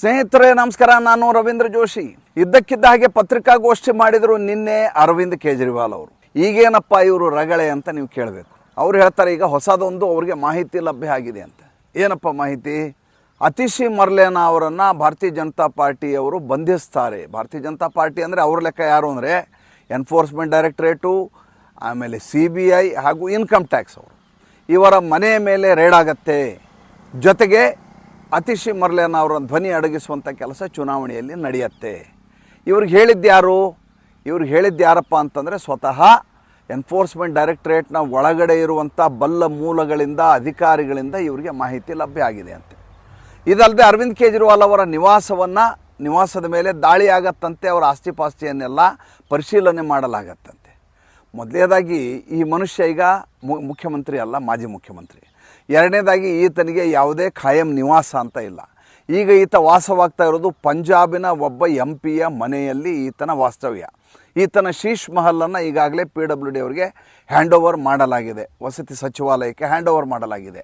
ಸ್ನೇಹಿತರೆ, ನಮಸ್ಕಾರ. ನಾನು ರವೀಂದ್ರ ಜೋಶಿ. ಇದ್ದಕ್ಕಿದ್ದ ಹಾಗೆ ಪತ್ರಿಕಾಗೋಷ್ಠಿ ಮಾಡಿದರು ನಿನ್ನೆ ಅರವಿಂದ್ ಕೇಜ್ರಿವಾಲ್ ಅವರು. ಈಗೇನಪ್ಪ ಇವರು ರಗಳೆ ಅಂತ ನೀವು ಕೇಳಬೇಕು. ಅವ್ರು ಹೇಳ್ತಾರೆ, ಈಗ ಹೊಸದೊಂದು ಅವ್ರಿಗೆ ಮಾಹಿತಿ ಲಭ್ಯ ಆಗಿದೆ ಅಂತ. ಏನಪ್ಪ ಮಾಹಿತಿ? ಅತಿಶಿ ಮರ್ಲೇನ ಅವರನ್ನು ಭಾರತೀಯ ಜನತಾ ಪಾರ್ಟಿಯವರು ಬಂಧಿಸ್ತಾರೆ. ಭಾರತೀಯ ಜನತಾ ಪಾರ್ಟಿ ಅಂದರೆ ಅವ್ರ ಲೆಕ್ಕ ಯಾರು ಅಂದರೆ ಎನ್ಫೋರ್ಸ್ಮೆಂಟ್ ಡೈರೆಕ್ಟ್ರೇಟು, ಆಮೇಲೆ ಸಿ ಬಿ ಐ ಹಾಗೂ ಇನ್ಕಮ್ ಟ್ಯಾಕ್ಸ್ ಅವರು. ಇವರ ಮನೆ ಮೇಲೆ ರೇಡ್ ಆಗತ್ತೆ ಜೊತೆಗೆ ಅತಿಶಿ ಮರ್ಲೇನ ಅವರ ಧ್ವನಿ ಅಡಗಿಸುವಂಥ ಕೆಲಸ ಚುನಾವಣೆಯಲ್ಲಿ ನಡೆಯುತ್ತೆ. ಇವ್ರಿಗೆ ಹೇಳಿದ್ದು ಯಾರು? ಇವ್ರಿಗೆ ಹೇಳಿದ್ದು ಯಾರಪ್ಪ ಅಂತಂದರೆ ಸ್ವತಃ ಎನ್ಫೋರ್ಸ್ಮೆಂಟ್ ಡೈರೆಕ್ಟರೇಟ್ನ ಒಳಗಡೆ ಇರುವಂಥ ಬಲ್ಲ ಮೂಲಗಳಿಂದ, ಅಧಿಕಾರಿಗಳಿಂದ ಇವರಿಗೆ ಮಾಹಿತಿ ಲಭ್ಯ ಆಗಿದೆ ಅಂತೆ. ಇದಲ್ಲದೆ ಅರವಿಂದ್ ಕೇಜ್ರಿವಾಲ್ ಅವರ ನಿವಾಸವನ್ನು, ನಿವಾಸದ ಮೇಲೆ ದಾಳಿ ಆಗತ್ತಂತೆ ಅವರ ಆಸ್ತಿ ಪಾಸ್ತಿಯನ್ನೆಲ್ಲ ಪರಿಶೀಲನೆ ಮಾಡಲಾಗತ್ತಂತೆ. ಮೊದಲನೇದಾಗಿ ಈ ಮನುಷ್ಯ ಈಗ ಮುಖ್ಯಮಂತ್ರಿ ಅಲ್ಲ, ಮಾಜಿ ಮುಖ್ಯಮಂತ್ರಿ. ಎರಡನೇದಾಗಿ ಈತನಿಗೆ ಯಾವುದೇ ಖಾಯಂ ನಿವಾಸ ಅಂತ ಇಲ್ಲ. ಈಗ ಈತ ವಾಸವಾಗ್ತಾ ಇರೋದು ಪಂಜಾಬಿನ ಒಬ್ಬ ಎಂ ಪಿಯ ಮನೆಯಲ್ಲಿ ಈತನ ವಾಸ್ತವ್ಯ. ಈತನ ಶೀಶ್ ಮಹಲನ್ನು ಈಗಾಗಲೇ ಪಿ ಡಬ್ಲ್ಯೂ ಡಿ ಅವರಿಗೆ ಹ್ಯಾಂಡ್ ಓವರ್ ಮಾಡಲಾಗಿದೆ. ವಸತಿ ಸಚಿವಾಲಯಕ್ಕೆ ಹ್ಯಾಂಡ್ ಓವರ್ ಮಾಡಲಾಗಿದೆ.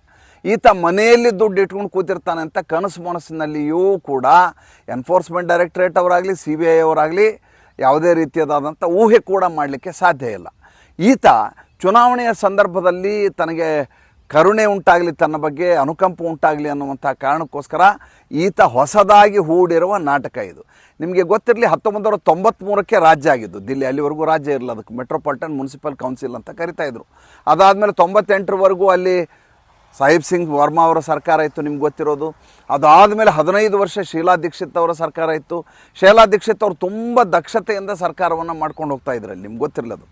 ಈತ ಮನೆಯಲ್ಲಿ ದುಡ್ಡು ಇಟ್ಕೊಂಡು ಕೂತಿರ್ತಾನೆ ಅಂತ ಕನಸು ಮನಸ್ಸಿನಲ್ಲಿಯೂ ಕೂಡ ಎನ್ಫೋರ್ಸ್ಮೆಂಟ್ ಡೈರೆಕ್ಟರೇಟ್ ಅವರಾಗಲಿ, ಸಿ ಬಿ ಐ ಅವರಾಗಲಿ ಯಾವುದೇ ರೀತಿಯಾದಂಥ ಊಹೆ ಕೂಡ ಮಾಡಲಿಕ್ಕೆ ಸಾಧ್ಯ ಇಲ್ಲ. ಈತ ಚುನಾವಣೆಯ ಸಂದರ್ಭದಲ್ಲಿ ತನಗೆ ಕರುಣೆ ಉಂಟಾಗಲಿ, ತನ್ನ ಬಗ್ಗೆ ಅನುಕಂಪ ಉಂಟಾಗಲಿ ಅನ್ನುವಂಥ ಕಾರಣಕ್ಕೋಸ್ಕರ ಈತ ಹೊಸದಾಗಿ ಹೂಡಿರುವ ನಾಟಕ ಇದು. ನಿಮಗೆ ಗೊತ್ತಿರಲಿ ಹತ್ತೊಂಬತ್ತು ನೂರ ತೊಂಬತ್ತ್ಮೂರಕ್ಕೆ ರಾಜ್ಯ ಆಗಿದ್ದು, ದಿಲ್ಲಿ, ಅಲ್ಲಿವರೆಗೂ ರಾಜ್ಯ ಇರಲಿಲ್ಲ ಅದಕ್ಕೆ ಮೆಟ್ರೋಪಾಲಿಟನ್ ಮುನ್ಸಿಪಲ್ ಕೌನ್ಸಿಲ್ ಅಂತ ಕರಿತಾ ಇದ್ರು. ಅದಾದಮೇಲೆ ತೊಂಬತ್ತೆಂಟರವರೆಗೂ ಅಲ್ಲಿ ಸಾಹಿಬ್ ಸಿಂಗ್ ವರ್ಮಾ ಅವರ ಸರ್ಕಾರ ಇತ್ತು, ನಿಮ್ಗೆ ಗೊತ್ತಿರೋದು. ಅದಾದಮೇಲೆ ಹದಿನೈದು ವರ್ಷ ಶೀಲಾ ದೀಕ್ಷಿತ್ ಅವರ ಸರ್ಕಾರ ಇತ್ತು. ಶೀಲಾ ದೀಕ್ಷಿತ್ ಅವರು ತುಂಬ ದಕ್ಷತೆಯಿಂದ ಸರ್ಕಾರವನ್ನು ಮಾಡ್ಕೊಂಡು ಹೋಗ್ತಾ ಇದ್ರಲ್ಲಿ, ನಿಮ್ಗೆ ಗೊತ್ತಿರಲದು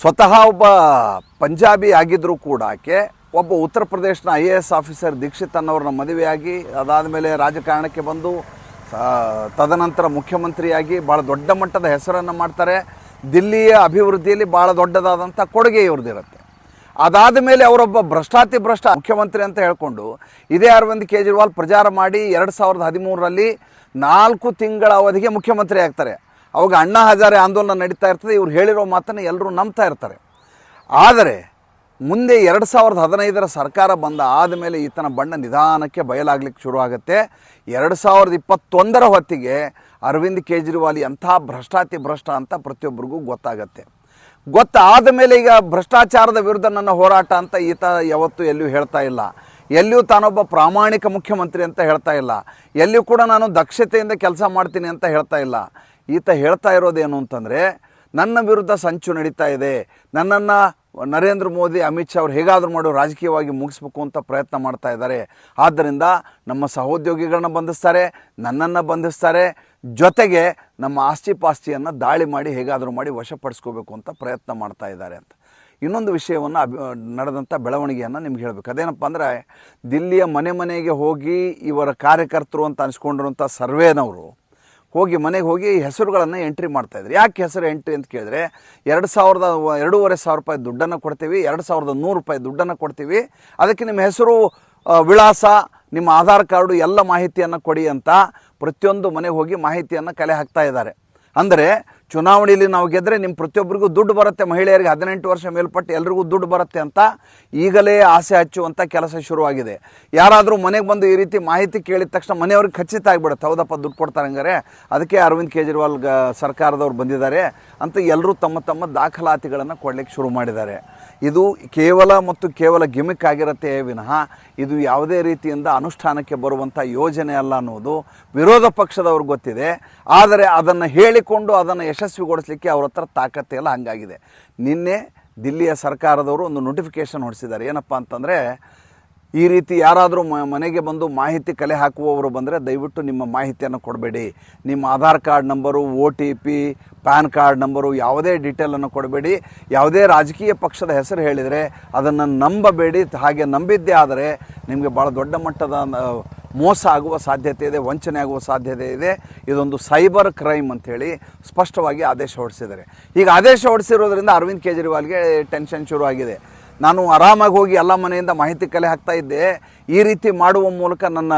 ಸ್ವತಃ ಒಬ್ಬ ಪಂಜಾಬಿ ಆಗಿದ್ದರೂ ಕೂಡ ಆಕೆ ಒಬ್ಬ ಉತ್ತರ ಪ್ರದೇಶನ I A S officer Dixit ಅನ್ನೋರನ್ನ ಮದುವೆಯಾಗಿ ಅದಾದ ಮೇಲೆ ರಾಜಕಾರಣಕ್ಕೆ ಬಂದು ತದನಂತರ ಮುಖ್ಯಮಂತ್ರಿಯಾಗಿ ಭಾಳ ದೊಡ್ಡ ಮಟ್ಟದ ಹೆಸರನ್ನು ಮಾಡ್ತಾರೆ. ದಿಲ್ಲಿಯ ಅಭಿವೃದ್ಧಿಯಲ್ಲಿ ಭಾಳ ದೊಡ್ಡದಾದಂಥ ಕೊಡುಗೆ ಇವ್ರದ್ದಿರುತ್ತೆ. ಅದಾದ ಮೇಲೆ ಅವರೊಬ್ಬ ಭ್ರಷ್ಟಾತಿ ಭ್ರಷ್ಟ ಮುಖ್ಯಮಂತ್ರಿ ಅಂತ ಹೇಳಿಕೊಂಡು, ಇದೇ ಅರವಿಂದ್ ಕೇಜ್ರಿವಾಲ್ ಪ್ರಚಾರ ಮಾಡಿ ಎರಡು ಸಾವಿರದ ಹದಿಮೂರರಲ್ಲಿ ನಾಲ್ಕು ತಿಂಗಳ ಅವಧಿಗೆ ಮುಖ್ಯಮಂತ್ರಿ ಆಗ್ತಾರೆ. ಅವಾಗ ಅಣ್ಣಾ ಹಜಾರೆ ಆಂದೋಲನ ನಡೀತಾ ಇರ್ತದೆ, ಇವ್ರು ಹೇಳಿರೋ ಮಾತನ್ನು ಎಲ್ಲರೂ ನಂಬ್ತಾ ಇರ್ತಾರೆ. ಆದರೆ, ಮುಂದೆ ಎರಡು ಸಾವಿರದ ಹದಿನೈದರ ಸರ್ಕಾರ ಬಂದ ಆದಮೇಲೆ ಈತನ ಬಣ್ಣ ನಿಧಾನಕ್ಕೆ ಬಯಲಾಗ್ಲಿಕ್ಕೆ ಶುರುವಾಗುತ್ತೆ. ಎರಡು ಸಾವಿರದ ಇಪ್ಪತ್ತೊಂದರ ಹೊತ್ತಿಗೆ ಅರವಿಂದ್ ಕೇಜ್ರಿವಾಲ್ ಎಂಥ ಭ್ರಷ್ಟಾತಿ ಭ್ರಷ್ಟ ಅಂತ ಪ್ರತಿಯೊಬ್ಬರಿಗೂ ಗೊತ್ತಾಗತ್ತೆ. ಗೊತ್ತಾದ ಮೇಲೆ ಈಗ ಭ್ರಷ್ಟಾಚಾರದ ವಿರುದ್ಧ ನನ್ನ ಹೋರಾಟ ಅಂತ ಈತ ಯಾವತ್ತೂ ಎಲ್ಲೂ ಹೇಳ್ತಾ ಇಲ್ಲ. ಎಲ್ಲಿಯೂ ತಾನೊಬ್ಬ ಪ್ರಾಮಾಣಿಕ ಮುಖ್ಯಮಂತ್ರಿ ಅಂತ ಹೇಳ್ತಾ ಇಲ್ಲ. ಎಲ್ಲಿಯೂ ಕೂಡ ನಾನು ದಕ್ಷತೆಯಿಂದ ಕೆಲಸ ಮಾಡ್ತೀನಿ ಅಂತ ಹೇಳ್ತಾ ಇಲ್ಲ. ಈತ ಹೇಳ್ತಾ ಇರೋದೇನು ಅಂತಂದರೆ, ನನ್ನ ವಿರುದ್ಧ ಸಂಚು ನಡೀತಾ ಇದೆ. ನನ್ನನ್ನು ನರೇಂದ್ರ ಮೋದಿ, ಅಮಿತ್ ಶಾ ಅವ್ರು ಹೇಗಾದರೂ ಮಾಡೋ ರಾಜಕೀಯವಾಗಿ ಮುಗಿಸ್ಬೇಕು ಅಂತ ಪ್ರಯತ್ನ ಮಾಡ್ತಾ ಇದ್ದಾರೆ. ಆದ್ದರಿಂದ ನಮ್ಮ ಸಹೋದ್ಯೋಗಿಗಳನ್ನ ಬಂಧಿಸ್ತಾರೆ, ನನ್ನನ್ನು ಬಂಧಿಸ್ತಾರೆ. ಜೊತೆಗೆ ನಮ್ಮ ಆಸ್ತಿ ಪಾಸ್ತಿಯನ್ನು ದಾಳಿ ಮಾಡಿ ಹೇಗಾದರೂ ಮಾಡಿ ವಶಪಡಿಸ್ಕೋಬೇಕು ಅಂತ ಪ್ರಯತ್ನ ಮಾಡ್ತಾ ಇದ್ದಾರೆ ಅಂತ. ಇನ್ನೊಂದು ವಿಷಯವನ್ನು ಅಭಿ ನಡೆದಂಥ ಬೆಳವಣಿಗೆಯನ್ನು ನಿಮ್ಗೆ ಹೇಳಬೇಕು. ಅದೇನಪ್ಪ ಅಂದರೆ, ದಿಲ್ಲಿಯ ಮನೆ ಮನೆಗೆ ಹೋಗಿ ಇವರ ಕಾರ್ಯಕರ್ತರು ಅಂತ ಅನಿಸ್ಕೊಂಡಿರುವಂಥ ಸರ್ವೇನವರು ಹೋಗಿ ಮನೆಗೆ ಹೋಗಿ ಹೆಸರುಗಳನ್ನು ಎಂಟ್ರಿ ಮಾಡ್ತಾಯಿದ್ರು ಯಾಕೆ ಹೆಸರು ಎಂಟ್ರಿ ಅಂತ ಕೇಳಿದ್ರೆ, ಎರಡು ಸಾವಿರದ ಎರಡೂವರೆ ಸಾವಿರ ರೂಪಾಯಿ ದುಡ್ಡನ್ನು ಕೊಡ್ತೀವಿ, ಎರಡು ಸಾವಿರದ ನೂರು ರೂಪಾಯಿ ದುಡ್ಡನ್ನು ಕೊಡ್ತೀವಿ. ಅದಕ್ಕೆ ನಿಮ್ಮ ಹೆಸರು ವಿಳಾಸ, ನಿಮ್ಮ ಆಧಾರ್ ಕಾರ್ಡು ಎಲ್ಲ ಮಾಹಿತಿಯನ್ನು ಕೊಡಿ ಅಂತ ಪ್ರತಿಯೊಂದು ಮನೆಗೆ ಹೋಗಿ ಮಾಹಿತಿಯನ್ನು ಕಲೆ ಹಾಕ್ತಾ ಇದ್ದಾರೆ. ಅಂದರೆ ಚುನಾವಣೆಯಲ್ಲಿ ನಾವು ಗೆದ್ದರೆ ನಿಮ್ಮ ಪ್ರತಿಯೊಬ್ಬರಿಗೂ ದುಡ್ಡು ಬರುತ್ತೆ, ಮಹಿಳೆಯರಿಗೆ ಹದಿನೆಂಟು ವರ್ಷ ಮೇಲ್ಪಟ್ಟು ಎಲ್ರಿಗೂ ದುಡ್ಡು ಬರುತ್ತೆ ಅಂತ ಈಗಲೇ ಆಸೆ ಹಚ್ಚುವಂಥ ಕೆಲಸ ಶುರುವಾಗಿದೆ. ಯಾರಾದರೂ ಮನೆಗೆ ಬಂದು ಈ ರೀತಿ ಮಾಹಿತಿ ಕೇಳಿದ ತಕ್ಷಣ ಮನೆಯವ್ರಿಗೆ ಖಚಿತ ಆಗಿಬಿಡುತ್ತೆ. ಹೌದಪ್ಪ, ದುಡ್ಡು ಕೊಡ್ತಾರೆ ಹಂಗಾರೆ. ಅದಕ್ಕೆ ಅರವಿಂದ್ ಕೇಜ್ರಿವಾಲ್ ಗ ಸರ್ಕಾರದವ್ರು ಬಂದಿದ್ದಾರೆ ಅಂತ ಎಲ್ಲರೂ ತಮ್ಮ ತಮ್ಮ ದಾಖಲಾತಿಗಳನ್ನು ಕೊಡಲಿಕ್ಕೆ ಶುರು ಮಾಡಿದ್ದಾರೆ. ಇದು ಕೇವಲ ಮತ್ತು ಕೇವಲ ಗಿಮಿಕ್ ಆಗಿರುತ್ತೆ ವಿನಃ ಇದು ಯಾವುದೇ ರೀತಿಯಿಂದ ಅನುಷ್ಠಾನಕ್ಕೆ ಬರುವಂಥ ಯೋಜನೆ ಅಲ್ಲ ಅನ್ನೋದು ವಿರೋಧ ಪಕ್ಷದವ್ರಿಗೆ ಗೊತ್ತಿದೆ. ಆದರೆ ಅದನ್ನು ಹೇಳಿಕೊಂಡು ಅದನ್ನು ಯಶಸ್ವಿಗೊಳಿಸಲಿಕ್ಕೆ ಅವ್ರ ಹತ್ರ ತಾಕತ್ತೆ ಎಲ್ಲ ಹಂಗಾಗಿದೆ. ನಿನ್ನೆ ದಿಲ್ಲಿಯ ಸರ್ಕಾರದವರು ಒಂದು ನೋಟಿಫಿಕೇಷನ್ ಹೊಡಿಸಿದ್ದಾರೆ. ಏನಪ್ಪ ಅಂತಂದರೆ, ಈ ರೀತಿ ಯಾರಾದರೂ ಮನೆಗೆ ಬಂದು ಮಾಹಿತಿ ಕಲೆ ಹಾಕುವವರು ಬಂದರೆ ದಯವಿಟ್ಟು ನಿಮ್ಮ ಮಾಹಿತಿಯನ್ನು ಕೊಡಬೇಡಿ. ನಿಮ್ಮ Aadhaar card number O T P, PAN card number, ಯಾವುದೇ ಡೀಟೇಲನ್ನು ಕೊಡಬೇಡಿ. ಯಾವುದೇ ರಾಜಕೀಯ ಪಕ್ಷದ ಹೆಸರು ಹೇಳಿದರೆ ಅದನ್ನು ನಂಬಬೇಡಿ. ಹಾಗೆ ನಂಬಿದ್ದೇ ಆದರೆ ನಿಮಗೆ ಭಾಳ ದೊಡ್ಡ ಮಟ್ಟದ ಮೋಸ ಆಗುವ ಸಾಧ್ಯತೆ ಇದೆ, ವಂಚನೆ ಆಗುವ ಸಾಧ್ಯತೆ ಇದೆ. ಇದೊಂದು ಸೈಬರ್ ಕ್ರೈಮ್ ಅಂಥೇಳಿ ಸ್ಪಷ್ಟವಾಗಿ ಆದೇಶ ಹೊರಡಿಸಿದ್ದಾರೆ. ಈಗ ಆದೇಶ ಹೊರಡಿಸಿರೋದ್ರಿಂದ ಅರವಿಂದ್ ಕೇಜ್ರಿವಾಲ್ಗೆ ಟೆನ್ಷನ್ ಆಗಿದೆ. ನಾನು ಆರಾಮಾಗಿ ಹೋಗಿ ಎಲ್ಲ ಮನೆಯಿಂದ ಮಾಹಿತಿ ಕಲೆ ಹಾಕ್ತಾ ಇದ್ದೆ. ಈ ರೀತಿ ಮಾಡುವ ಮೂಲಕ ನನ್ನ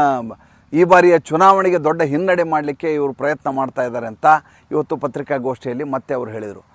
ಈ ಬಾರಿಯ ಚುನಾವಣೆಗೆ ದೊಡ್ಡ ಹಿನ್ನಡೆ ಮಾಡಲಿಕ್ಕೆ ಇವರು ಪ್ರಯತ್ನ ಮಾಡ್ತಾ ಇದ್ದಾರೆ ಅಂತ ಇವತ್ತು ಪತ್ರಿಕಾಗೋಷ್ಠಿಯಲ್ಲಿ ಮತ್ತೆ ಅವರು ಹೇಳಿದರು.